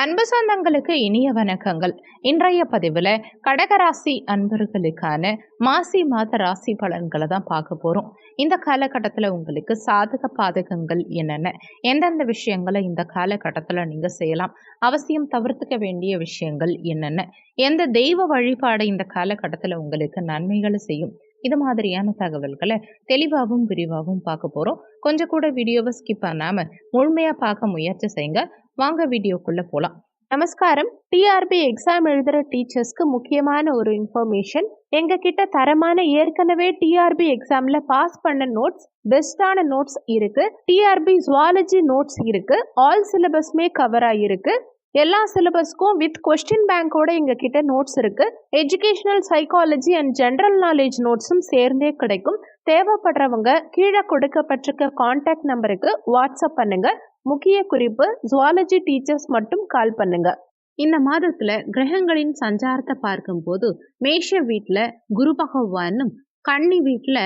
அன்பு சொந்தங்களுக்கு இனிய வணக்கங்கள். இன்றைய பதிவில் கடகராசி அன்பர்களுக்கான மாசி மாத ராசி பலன்களை தான் பார்க்க போகிறோம் இந்த காலகட்டத்தில் உங்களுக்கு சாதக பாதகங்கள் என்னென்ன? எந்தெந்த விஷயங்களை இந்த காலகட்டத்தில் நீங்கள் செய்யலாம்? அவசியம் தவிர்த்துக்க வேண்டிய விஷயங்கள் என்னென்ன? எந்த தெய்வ வழிபாடு இந்த காலகட்டத்தில் உங்களுக்கு நன்மைகளை செய்யும்? இது மாதிரியான தகவல்களை தெளிவாகவும் விரிவாகவும் பார்க்க போகிறோம் கொஞ்சம் கூட வீடியோவை ஸ்கிப் பண்ணாமல் முழுமையாக பார்க்க முயற்சி செய்யுங்க வாங்க வீடியோக்குள்ளே போகலாம் நமஸ்காரம். டிஆர்பி எக்ஸாம் எழுதுகிற டீச்சர்ஸ்க்கு முக்கியமான ஒரு இன்ஃபர்மேஷன் எங்ககிட்ட தரமான ஏற்கனவே டிஆர்பி எக்ஸாமில் பாஸ் பண்ண நோட்ஸ் பெஸ்டான நோட்ஸ் இருக்குது டிஆர்பி ஜுவாலஜி நோட்ஸ் இருக்குது ஆல் சிலபஸ்மே கவர் ஆகிருக்கு எல்லா சிலபஸ்க்கும் வித் கொஸ்டின் பேங்கோட எங்ககிட்ட நோட்ஸ் இருக்கு. Educational psychology and general knowledge நோட்ஸும் சேர்ந்தே கிடைக்கும். தேவைப்படுறவங்க கீழே கொடுக்கப்பட்டிருக்க காண்டாக்ட் நம்பருக்கு வாட்ஸ்அப் பண்ணுங்க. முக்கிய குறிப்பு ஜுவாலஜி டீச்சர்ஸ் மட்டும் கால் பண்ணுங்க. இந்த மாதத்துல கிரகங்களின் சஞ்சாரத்தை பார்க்கும்போது மேஷ வீட்டில் குரு பகவானும் கன்னி வீட்டில்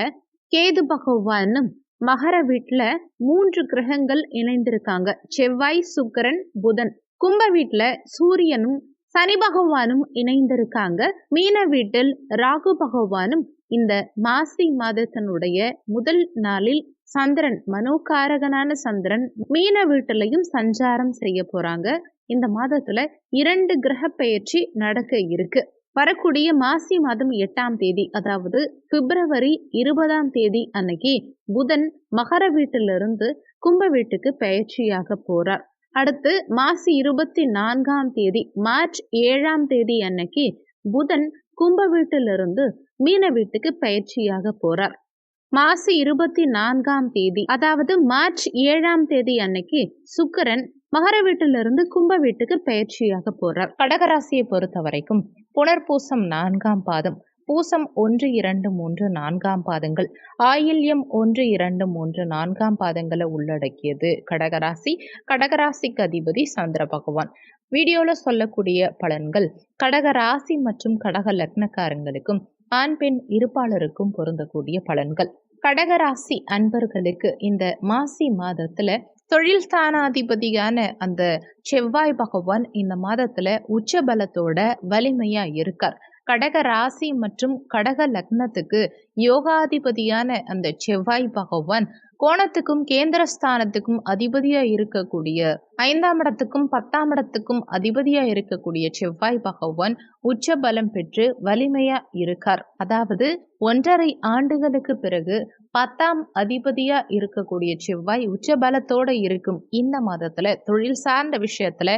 கேது பகவானும் மகர வீட்டில் மூன்று கிரகங்கள் இணைந்திருக்காங்க. செவ்வாய் சுக்கரன் புதன். கும்ப வீட்டில் சூரியனும் சனி பகவானும் இணைந்திருக்காங்க. மீன வீட்டில் ராகு பகவானும் இந்த மாசி மாதத்தினுடைய முதல் நாளில் சந்திரன் மனோகாரகனான சந்திரன் மீன வீட்டிலையும் சஞ்சாரம் செய்ய போறாங்க. இந்த மாதத்துல இரண்டு கிரக பெயர்ச்சி நடக்க இருக்கு. வரக்கூடிய மாசி மாதம் எட்டாம் தேதி அதாவது பிப்ரவரி இருபதாம் தேதி அன்னைக்கு புதன் மகர வீட்டிலிருந்து கும்ப வீட்டுக்கு பயிற்சியாக போறார். அடுத்து மாசி இருபத்தி நான்காம் தேதி மார்ச் ஏழாம் தேதி அன்னைக்கு புதன் கும்ப வீட்டிலிருந்து மீன வீட்டுக்கு பயிற்சியாக போறார். மாசி இருபத்தி நான்காம் தேதி அதாவது மார்ச் ஏழாம் தேதி அன்னைக்கு சுக்கரன் மகர வீட்டிலிருந்து கும்ப வீட்டுக்கு பயிற்சியாக போறார். கடகராசியை பொறுத்த வரைக்கும் புனர்பூசம் நான்காம் பாதம் பூசம் ஒன்று இரண்டு மூன்று நான்காம் பாதங்கள் ஆயில்யம் ஒன்று இரண்டு மூன்று நான்காம் பாதங்களை உள்ளடக்கியது கடகராசி கடகராசிக்கு அதிபதி சந்திர பகவான். வீடியோவில் சொல்லக்கூடிய பலன்கள் கடகராசி மற்றும் கடக லக்னக்காரங்களுக்கும் ஆண் பெண் இருப்பாளருக்கும் பொருந்தக்கூடிய பலன்கள். கடகராசி அன்பர்களுக்கு இந்த மாசி மாதத்துல தொழில் ஸ்தானாதிபதியான அந்த செவ்வாய் பகவான் இந்த மாதத்துல உச்ச பலத்தோட வலிமையா இருக்கார். கடக ராசி மற்றும் கடக லக்னத்துக்கு யோகாதிபதியான அந்த செவ்வாய் பகவான் கோணத்துக்கும் கேந்திரஸ்தானத்துக்கும் அதிபதியா இருக்கக்கூடிய ஐந்தாம் இடத்துக்கும் பத்தாம் இடத்துக்கும் அதிபதியா இருக்கக்கூடிய செவ்வாய் பகவான் உச்ச பலம் பெற்று வலிமையா இருக்கார். அதாவது ஒன்றரை ஆண்டுகளுக்கு பிறகு பத்தாம் அதிபதியா இருக்கக்கூடிய செவ்வாய் உச்ச பலத்தோட இருக்கும். இந்த மாதத்துல தொழில் சார்ந்த விஷயத்துல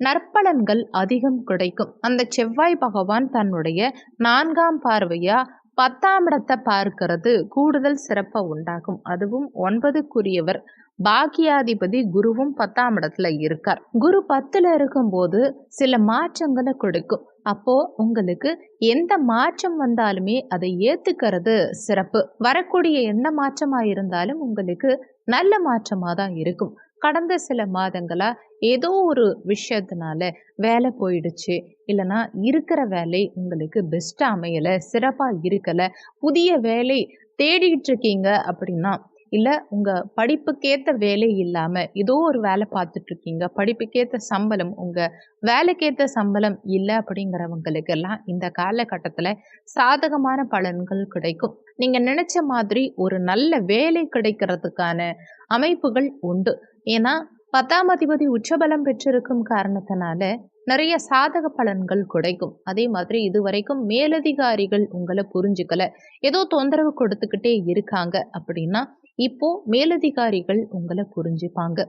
நற்பலன்கள் அதிகம் கிடைக்கும். அந்த செவ்வாய் பகவான் தன்னுடைய நான்காம் பார்வையா பத்தாம் இடத்தை பார்க்கிறது கூடுதல் சிறப்பை உண்டாகும் அதுவும் ஒன்பதுக்குரியவர். பாக்கியாதிபதி குருவும் பத்தாம் இடத்துல இருக்கார். குரு பத்துல இருக்கும்போது சில மாற்றங்களை கொடுக்கும். அப்போ உங்களுக்கு எந்த மாற்றம் வந்தாலுமே அதை ஏத்துக்கிறது சிறப்பு. வரக்கூடிய எந்த மாற்றமா இருந்தாலும் உங்களுக்கு நல்ல மாற்றமா தான் இருக்கும். கடந்த சில மாதங்களாக ஏதோ ஒரு விஷயத்தினால வேலை போயிடுச்சு. இல்லைன்னா இருக்கிற வேலை உங்களுக்கு பெஸ்ட்டாக அமையலை சிறப்பாக இருக்கலை புதிய வேலை தேடிக்கிட்டு இருக்கீங்க அப்படின்னா இல்லை உங்கள் படிப்புக்கேற்ற வேலை இல்லாமல் ஏதோ ஒரு வேலை பார்த்துட்ருக்கீங்க படிப்புக்கேற்ற சம்பளம் உங்கள் வேலைக்கேற்ற சம்பளம் இல்லை அப்படிங்கிறவங்களுக்கெல்லாம் இந்த காலகட்டத்தில் சாதகமான பலன்கள் கிடைக்கும். நீங்கள் நினச்ச மாதிரி ஒரு நல்ல வேலை கிடைக்கிறதுக்கான அமைப்புகள் உண்டு. ஏன்னா பத்தாம் அதிபதி உச்சபலம் பெற்றிருக்கும் காரணத்தினால நிறைய சாதக பலன்கள் கிடைக்கும் அதே மாதிரி இதுவரைக்கும் மேலதிகாரிகள் உங்களை புரிஞ்சுக்கல. ஏதோ தொந்தரவு கொடுத்துக்கிட்டே இருக்காங்க அப்படின்னா இப்போ மேலதிகாரிகள் உங்களை புரிஞ்சுப்பாங்க.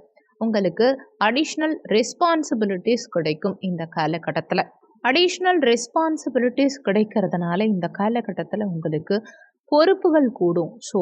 உங்களுக்கு அடிஷ்னல் ரெஸ்பான்சிபிலிட்டிஸ் கிடைக்கும் இந்த காலகட்டத்தில். அடிஷ்னல் ரெஸ்பான்சிபிலிட்டிஸ் கிடைக்கிறதுனால இந்த காலகட்டத்தில் உங்களுக்கு பொறுப்புகள் கூடும். ஸோ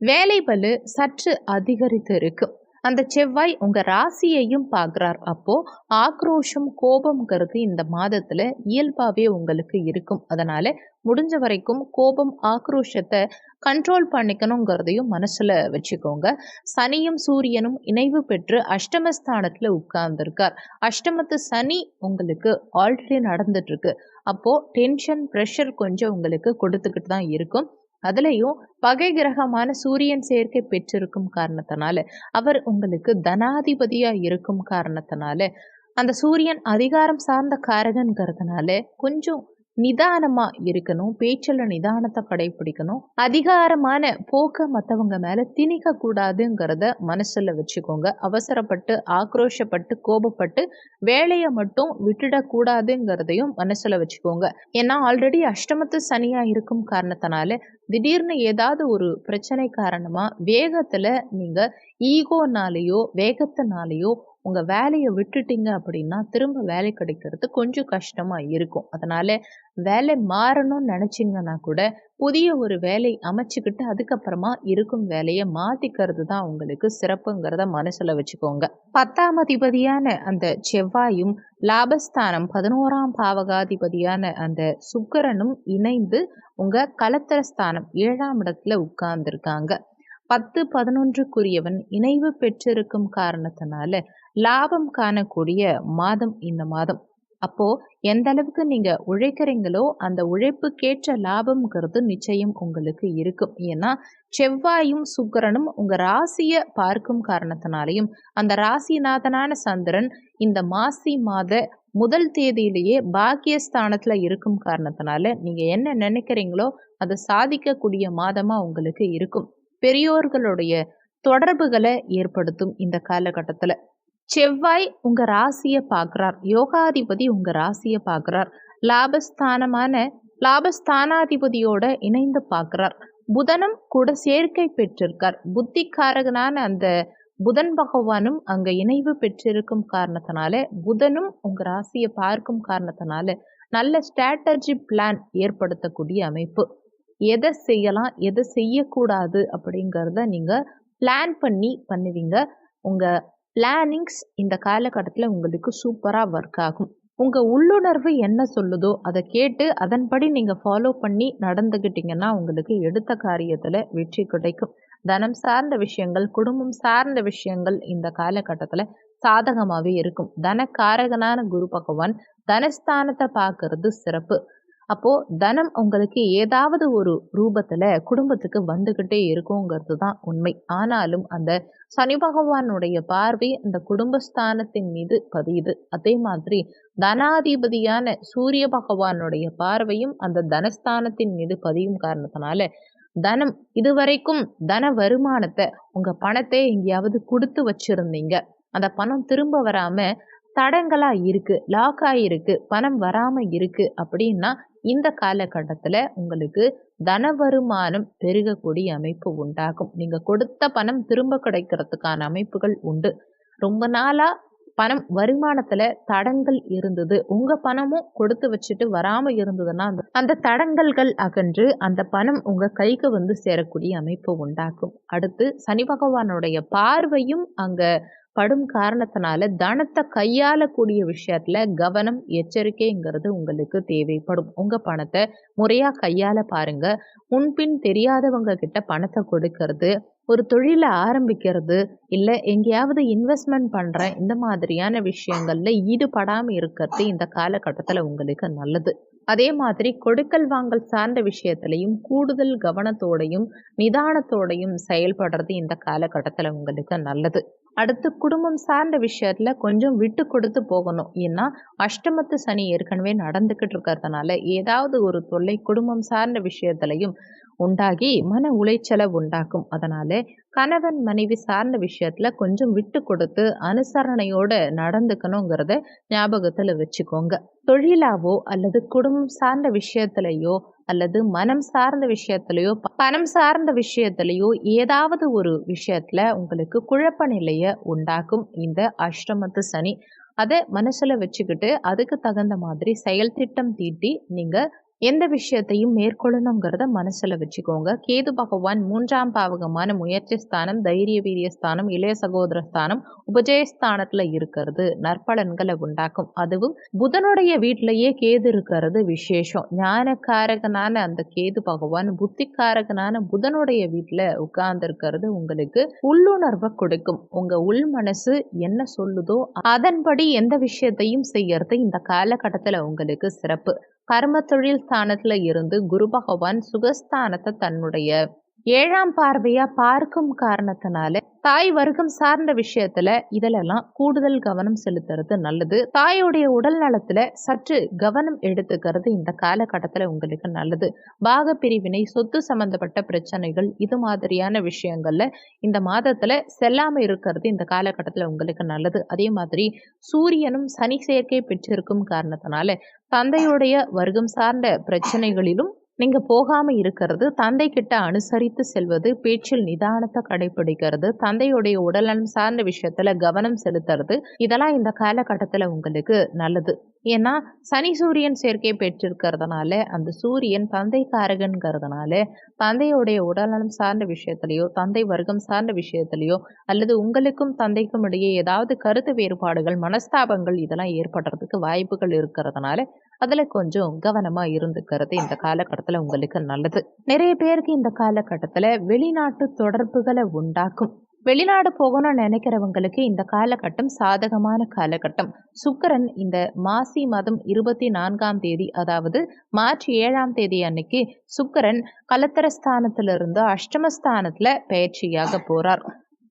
வேலை பலு சற்று அதிகரித்து இருக்கும் அந்த செவ்வாய் உங்கள் ராசியையும் பார்க்குறார். அப்போது ஆக்ரோஷம் கோபம்ங்கிறது இந்த மாதத்தில் இயல்பாகவே உங்களுக்கு இருக்கும். அதனால் முடிஞ்ச வரைக்கும் கோபம் ஆக்ரோஷத்தை கண்ட்ரோல் பண்ணிக்கணுங்கிறதையும் மனசில் வச்சுக்கோங்க. சனியும் சூரியனும் இணைவு பெற்று அஷ்டமஸ்தானத்தில் உட்கார்ந்துருக்கார். அஷ்டமத்து சனி உங்களுக்கு ஆல்ரெடி நடந்துட்டுருக்கு அப்போது டென்ஷன் ப்ரெஷர் கொஞ்சம் உங்களுக்கு கொடுத்துக்கிட்டு தான் இருக்கும். அதுலேயும் பகை கிரகமான சூரியன் சேர்க்கை பெற்றிருக்கும் காரணத்தினால அவர் உங்களுக்கு தனாதிபதியாக இருக்கும் காரணத்தினால அந்த சூரியன் அதிகாரம் சார்ந்த காரகங்கிறதுனால கொஞ்சம் நிதானமா இருக்கணும் பேச்சில் நிதானத்தை கடைபிடிக்கணும். அதிகாரமான போக்க மற்றவங்க மேல திணிக்க கூடாதுங்கிறத மனசுல வச்சுக்கோங்க. அவசரப்பட்டு ஆக்ரோஷப்பட்டு கோபப்பட்டு வேலையை மட்டும் விட்டுடக்கூடாதுங்கிறதையும் மனசுல வச்சுக்கோங்க. ஏன்னா ஆல்ரெடி அஷ்டமத்து சனியா இருக்கும் காரணத்தினால திடீர்னு ஏதாவது ஒரு பிரச்சனை காரணமா வேகத்துல நீங்க ஈகோனாலேயோ வேகத்தினாலேயோ உங்கள் வேலையை விட்டுட்டீங்க அப்படின்னா திரும்ப வேலை கிடைக்கிறது கொஞ்சம் கஷ்டமாக இருக்கும். அதனால் வேலை மாறணும்னு நினச்சிங்கன்னா கூட புதிய ஒரு வேலை அமைச்சுக்கிட்டு அதுக்கப்புறமா இருக்கும் வேலையை மாற்றிக்கிறது தான் உங்களுக்கு சிறப்புங்கிறத மனசில் வச்சுக்கோங்க. பத்தாம் அதிபதியான அந்த செவ்வாயும் லாபஸ்தானம் பதினோராம் பாவகாதிபதியான அந்த சுக்கரனும் இணைந்து உங்கள் கலத்தர ஸ்தானம் ஏழாம் இடத்துல உட்கார்ந்துருக்காங்க. பத்து பதினொன்றுக்குரியவன் இணைவு பெற்றிருக்கும் காரணத்தினால லாபம் காணக்கூடிய மாதம் இந்த மாதம். அப்போ எந்த அளவுக்கு நீங்க உழைக்கிறீங்களோ அந்த உழைப்புக்கேற்ற லாபம்ங்கிறது நிச்சயம் உங்களுக்கு இருக்கும். ஏன்னா செவ்வாயும் சுக்கரனும் உங்க ராசியை பார்க்கும் காரணத்தினாலையும் அந்த ராசிநாதனான சந்திரன் இந்த மாசி மாத முதல் தேதியிலேயே பாக்கியஸ்தானத்துல இருக்கும் காரணத்தினால நீங்க என்ன நினைக்கிறீங்களோ அதை சாதிக்கக்கூடிய மாதமா உங்களுக்கு இருக்கும். பெரியோர்களுடைய தொடர்புகளை ஏற்படுத்தும் இந்த காலகட்டத்தில். செவ்வாய் உங்க ராசியை பார்க்குறார். யோகாதிபதி உங்க ராசியை பார்க்குறார். லாபஸ்தானமான லாபஸ்தானாதிபதியோட இணைந்து பார்க்குறார். புதனும் கூட சேர்க்கை பெற்றிருக்கார். புத்திக்காரகனான அந்த புதன் பகவானும் அங்க இணைவு பெற்றிருக்கும் காரணத்தினால புதனும் உங்க ராசியை பார்க்கும் காரணத்தினால நல்ல ஸ்ட்ராட்டஜி பிளான் ஏற்படுத்தக்கூடிய அமைப்பு. எதை செய்யலாம் எதை செய்யக்கூடாது அப்படிங்கிறத நீங்கள் பிளான் பண்ணி பண்ணுவீங்க. உங்கள் பிளானிங்ஸ் இந்த காலகட்டத்தில் உங்களுக்கு சூப்பராக ஒர்க் ஆகும். உங்கள் உள்ளுணர்வு என்ன சொல்லுதோ அதை கேட்டு அதன்படி நீங்கள் ஃபாலோ பண்ணி நடந்துக்கிட்டிங்கன்னா உங்களுக்கு எடுத்த காரியத்தில் வெற்றி கிடைக்கும். தனம் சார்ந்த விஷயங்கள் குடும்பம் சார்ந்த விஷயங்கள் இந்த காலகட்டத்தில் சாதகமாகவே இருக்கும். தனக்காரகனான குரு பகவான் தனஸ்தானத்தை பார்க்கறது சிறப்பு. அப்போது தனம் உங்களுக்கு ஏதாவது ஒரு ரூபத்தில் குடும்பத்துக்கு வந்துக்கிட்டே இருக்குங்கிறது தான் உண்மை. ஆனாலும் அந்த சனி பகவானுடைய பார்வை அந்த குடும்பஸ்தானத்தின் மீது பதியுது. அதே மாதிரி தனாதிபதியான சூரிய பகவானுடைய பார்வையும் அந்த தனஸ்தானத்தின் மீது பதியும் காரணத்தினால தனம் இதுவரைக்கும் தன வருமானத்தை உங்கள் பணத்தை எங்கேயாவது கொடுத்து வச்சுருந்தீங்க. அந்த பணம் திரும்ப வராமல் தடங்களாக இருக்குது லாக் ஆகிருக்கு பணம் வராமல் இருக்குது அப்படின்னா இந்த காலகட்டத்தில் உங்களுக்கு தன வருமானம் பெருகக்கூடிய அமைப்பு உண்டாகும். நீங்கள் கொடுத்த பணம் திரும்ப கிடைக்கிறதுக்கான அமைப்புகள் உண்டு. ரொம்ப நாளாக பணம் வருமானத்தில் தடங்கள் இருந்தது. உங்கள் பணமும் கொடுத்து வச்சுட்டு வராமல் இருந்ததுன்னா அந்த அந்த தடங்கல்கள் அகன்று அந்த பணம் உங்கள் கைக்கு வந்து சேரக்கூடிய அமைப்பு உண்டாக்கும் அடுத்து சனி பகவானுடைய பார்வையும் அங்கே படும் காரணத்தினால தனத்தை கையாளக்கூடிய விஷயத்துல கவனம் எச்சரிக்கைங்கிறது உங்களுக்கு தேவைப்படும். உங்க பணத்தை முறையா கையாள பாருங்க. முன்பின் தெரியாதவங்க கிட்ட பணத்தை கொடுக்கறது ஒரு தொழிலை ஆரம்பிக்கிறது இல்லை எங்கேயாவது இன்வெஸ்ட்மெண்ட் பண்ணுறேன் இந்த மாதிரியான விஷயங்களில் ஈடுபடாமல் இருக்கிறது இந்த காலகட்டத்தில் உங்களுக்கு நல்லது. அதே மாதிரி கொடுக்கல் வாங்கல் சார்ந்த விஷயத்துலையும் கூடுதல் கவனத்தோடையும் நிதானத்தோடையும் செயல்படுறது இந்த காலகட்டத்தில் உங்களுக்கு நல்லது. அடுத்து குடும்பம் சார்ந்த விஷயத்துல கொஞ்சம் விட்டு கொடுத்து போகணும். ஏன்னா அஷ்டமத்து சனி ஏற்கனவே நடந்துக்கிட்டு இருக்கிறதுனால ஏதாவது ஒரு தொல்லை குடும்பம் சார்ந்த விஷயத்துலையும் உண்டாகி மன உளைச்சலை உண்டாக்கும். அதனால கணவன் மனைவி சார்ந்த விஷயத்துல கொஞ்சம் விட்டு கொடுத்து அனுசரணையோட நடந்துக்கணுங்கிறத ஞாபகத்துல வச்சுக்கோங்க. தொழிலாவோ அல்லது குடும்பம் சார்ந்த விஷயத்திலையோ அல்லது மனம் சார்ந்த விஷயத்திலையோ பணம் சார்ந்த விஷயத்திலையோ ஏதாவது ஒரு விஷயத்துல உங்களுக்கு குழப்ப நிலையை உண்டாக்கும். இந்த அஷ்டமத்து சனி. அதை மனசுல வச்சுக்கிட்டு அதுக்கு தகுந்த மாதிரி செயல் திட்டம் தீட்டி நீங்க எந்த விஷயத்தையும் மேற்கொள்ளணுங்கிறத மனசில் வச்சுக்கோங்க. கேது பகவான் மூன்றாம் பாவகமான முயற்சி ஸ்தானம் தைரிய வீரிய ஸ்தானம் இளைய சகோதர ஸ்தானம் உபஜயஸ்தானத்தில் இருக்கிறது. நற்பலன்களை உண்டாக்கும். அதுவும் புதனுடைய வீட்டிலேயே கேது இருக்கிறது விசேஷம். ஞானக்காரகனான அந்த கேது பகவான் புத்திக்காரகனான புதனுடைய வீட்டில் உட்கார்ந்துருக்கிறது உங்களுக்கு உள்ளுணர்வை கொடுக்கும். உங்கள் உள் மனசு என்ன சொல்லுதோ அதன்படி எந்த விஷயத்தையும் செய்யறது இந்த காலகட்டத்தில் உங்களுக்கு சிறப்பு. கர்ம தொழில் ஸ்தானத்தில் இருந்து குரு பகவான் சுகஸ்தானத்தை தன்னுடைய ஏழாம் பார்வையா பார்க்கும் காரணத்தினால தாய் வர்க்கம் சார்ந்த விஷயத்துல இதிலெல்லாம் கூடுதல் கவனம் செலுத்துறது நல்லது. தாயோடைய உடல் நலத்துல சற்று கவனம் எடுத்துக்கிறது இந்த காலகட்டத்துல உங்களுக்கு நல்லது. பாக பிரிவினை சொத்து சம்பந்தப்பட்ட பிரச்சனைகள் இது மாதிரியான விஷயங்கள்ல இந்த மாதத்துல செல்லாம இருக்கிறது இந்த காலகட்டத்துல உங்களுக்கு நல்லது. அதே மாதிரி சூரியனும் சனி சேர்க்கை பெற்றிருக்கும் காரணத்தினால தந்தையுடைய வர்க்கம் சார்ந்த பிரச்சனைகளிலும் நீங்க போகாம இருக்கிறது தந்தை கிட்ட அனுசரித்து செல்வது பேச்சில் நிதானத்தை கடைபிடிக்கிறது தந்தையுடைய உடல்நலம் சார்ந்த விஷயத்துல கவனம் செலுத்துறது இதெல்லாம் இந்த காலகட்டத்துல உங்களுக்கு நல்லது. ஏன்னா சனி சூரியன் சேர்க்கை பெற்றிருக்கிறதுனால அந்த சூரியன் தந்தைக்காரகன்கிறதுனால தந்தையுடைய உடல்நலம் சார்ந்த விஷயத்திலையோ தந்தை வர்க்கம் சார்ந்த விஷயத்திலையோ அல்லது உங்களுக்கும் தந்தைக்கும் இடையே ஏதாவது கருத்து வேறுபாடுகள் மனஸ்தாபங்கள் இதெல்லாம் ஏற்படுறதுக்கு வாய்ப்புகள் இருக்கிறதுனால அதில் கொஞ்சம் கவனமாக இருந்துக்கிறது இந்த காலகட்டத்தில் உங்களுக்கு நல்லது. நிறைய பேருக்கு இந்த காலகட்டத்தில் வெளிநாட்டு தொடர்புகளை உண்டாக்கும். வெளிநாடு போகணும்னு நினைக்கிறவங்களுக்கு இந்த காலகட்டம் சாதகமான காலகட்டம். சுக்கரன் இந்த மாசி மாதம் இருபத்தி நான்காம் தேதி அதாவது மார்ச் ஏழாம் தேதி அன்னைக்கு சுக்கரன் கலத்தரஸ்தானத்திலிருந்து அஷ்டமஸ்தானத்துல பயிற்சியாக போறார்.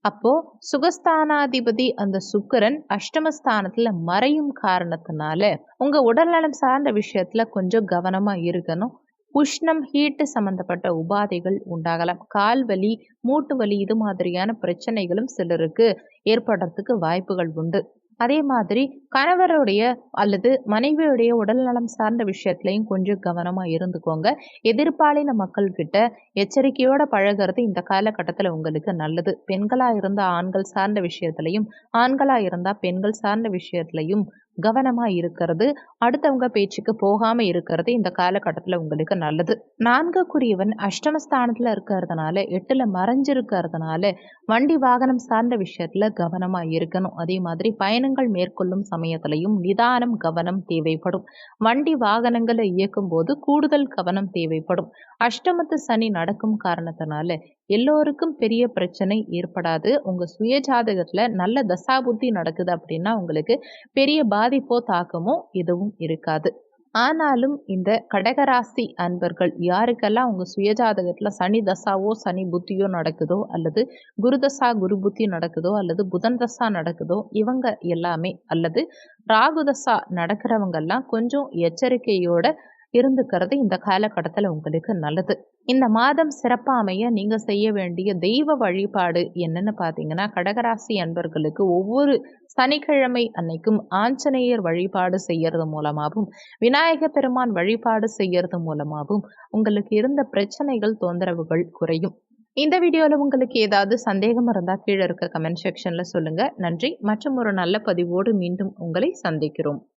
அப்போ சுகஸ்தானாதிபதி அந்த சுக்கரன் அஷ்டமஸ்தானத்துல மறையும் காரணத்தினால உங்க உடல்நலம் சார்ந்த விஷயத்துல கொஞ்சம் கவனமா இருக்கணும். உஷ்ணம் ஹீட்டு சம்மந்தப்பட்ட உபாதைகள் உண்டாகலாம். கால் வலி மூட்டு வலி இது மாதிரியான பிரச்சனைகளும் சிலருக்கு ஏற்படுறதுக்கு வாய்ப்புகள் உண்டு. அதே மாதிரி கணவருடைய அல்லது மனைவியுடைய உடல்நலம் சார்ந்த விஷயத்துலையும் கொஞ்சம் கவனமாக இருந்துக்கோங்க. எதிர்பாலின மக்கள்கிட்ட எச்சரிக்கையோட பழகிறது இந்த காலகட்டத்தில் உங்களுக்கு நல்லது. பெண்களாக இருந்தால் ஆண்கள் சார்ந்த விஷயத்துலையும் ஆண்களாக இருந்தால் பெண்கள் சார்ந்த விஷயத்துலையும் கவனமாக இருக்கிறது அடுத்தவங்க பேச்சுக்கு போகாமல் இருக்கிறது இந்த காலகட்டத்தில் உங்களுக்கு நல்லது. நான்குக்குரியவன் அஷ்டமஸ்தானத்தில் இருக்கிறதுனால எட்டில் மறைஞ்சிருக்கிறதுனால வண்டி வாகனம் சார்ந்த விஷயத்தில் கவனமாக இருக்கணும். அதே மாதிரி பயணங்கள் மேற்கொள்ளும் சமயத்திலையும் நிதானம் கவனம் தேவைப்படும். வண்டி வாகனங்களை இயக்கும் போது கூடுதல் கவனம் தேவைப்படும். அஷ்டமத்து சனி நடக்கும் காரணத்தினால எல்லோருக்கும் பெரிய பிரச்சனை ஏற்படாது. உங்கள் சுய ஜாதகத்தில் நல்ல தசாபுத்தி நடக்குது அப்படின்னா உங்களுக்கு பெரிய பாதிப்போ தாக்கமோ எதுவும் இருக்காது. ஆனாலும் இந்த கடகராசி அன்பர்கள் யாருக்கெல்லாம் உங்கள் சுயஜாதகத்தில் சனி தசாவோ சனி புத்தியோ நடக்குதோ அல்லது குரு தசா குரு புத்தி நடக்குதோ அல்லது புதன் தசா நடக்குதோ இவங்க எல்லாமே அல்லது ராகு தசா நடக்கிறவங்கெல்லாம் கொஞ்சம் எச்சரிக்கையோட இருந்துக்கிறது இந்த காலகட்டத்தில் உங்களுக்கு நல்லது. இந்த மாதம் சிறப்பாக அமைய நீங்கள் செய்ய வேண்டிய தெய்வ வழிபாடு என்னன்னு பார்த்தீங்கன்னா கடகராசி அன்பர்களுக்கு ஒவ்வொரு சனிக்கிழமை அன்னைக்கும் ஆஞ்சநேயர் வழிபாடு செய்யறது மூலமாகவும் விநாயக பெருமான் வழிபாடு செய்யறது மூலமாகவும் உங்களுக்கு இருந்த பிரச்சனைகள் தொந்தரவுகள் குறையும். இந்த வீடியோவில் உங்களுக்கு ஏதாவது சந்தேகம் இருந்தால் கீழே இருக்க கமெண்ட் செக்ஷனில் சொல்லுங்கள் நன்றி. மற்றும் ஒரு நல்ல பதிவோடு மீண்டும் உங்களை சந்திக்கிறோம்.